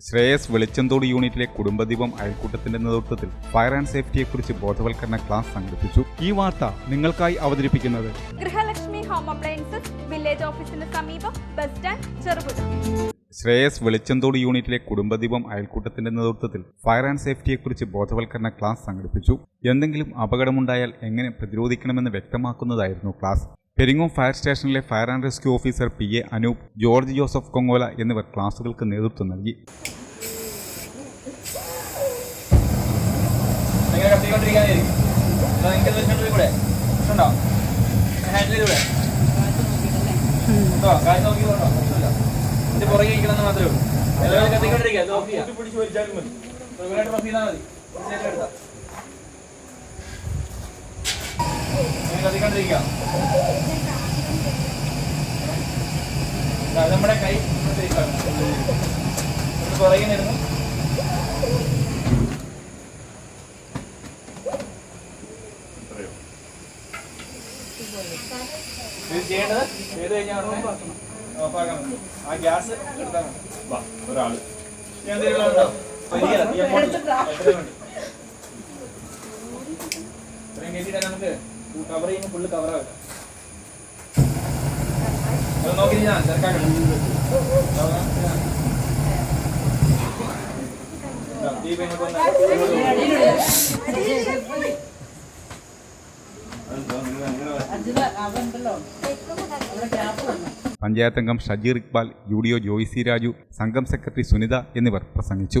ശ്രേയസ് വെളിച്ചന്തോട് യൂണിറ്റിലെ കുടുംബദീപം അയൽക്കൂട്ടത്തിന്റെ നേതൃത്വത്തിൽ fire and സേഫ്റ്റിയെക്കുറിച്ച് ബോധവൽക്കരണ ക്ലാസ് സംഘടിപ്പിച്ചു. ഈ വാർത്ത നിങ്ങൾക്കായി അവതരിപ്പിക്കുന്നത് ഗൃഹലക്ഷ്മി ഹോം അപ്ലയൻസസ് വില്ലേജ് ഓഫീസിന് സമീപം ബസ് സ്റ്റാൻഡ് ചെറുപുഴ. ശ്രേയസ് വെളിച്ചന്തോട് യൂണിറ്റിലെ കുടുംബദീപം അയൽക്കൂട്ടത്തിന്റെ നേതൃത്വത്തിൽ ഫയർ ആൻഡ് സേഫ്റ്റിയെക്കുറിച്ച് ബോധവൽക്കരണ ക്ലാസ് സംഘടിപ്പിച്ചു. എന്തെങ്കിലും അപകടമുണ്ടായാൽ എങ്ങനെ പ്രതിരോധിക്കണമെന്ന് വ്യക്തമാക്കുന്നതായിരുന്നു ക്ലാസ്. പെരിങ്ങോം ഫയർ സ്റ്റേഷനിലെ fire and rescue officer P A Anoop George Joseph Kongola എന്നിവർ ക്ലാസുകൾക്ക് നേതൃത്വം നൽകി. കത്തിക്കൊണ്ടിരിക്കാനായിരിക്കും. എന്നാ അത് നമ്മുടെ കൈ ഇങ്ങോട്ടേക്കാണ്. ഒന്ന് പുറകെ ഇത് ചെയ്യേണ്ടത് ചെയ്ത് കഴിഞ്ഞാൽ ഓഫാക്കാൻ ആ ഗ്യാസ് എടുത്താൽ മതി. ഒരാൾ. ഞാൻ വലിയ. ഇത്രയും കയറ്റിയിട്ട് നമുക്ക് കവർ ചെയ്യുമ്പോൾ ഫുള്ള് കവറാക്കാം അത് നോക്കി ഞാൻ തിരക്കാക്കണം ദീപം ഇങ്ങോട്ട് വന്നാൽ പഞ്ചായത്ത് അംഗം Shajeer Iqbal U D O Joycy Raju സംഘം സെക്രട്ടറി സുനിത എന്നിവർ പ്രസംഗിച്ചു.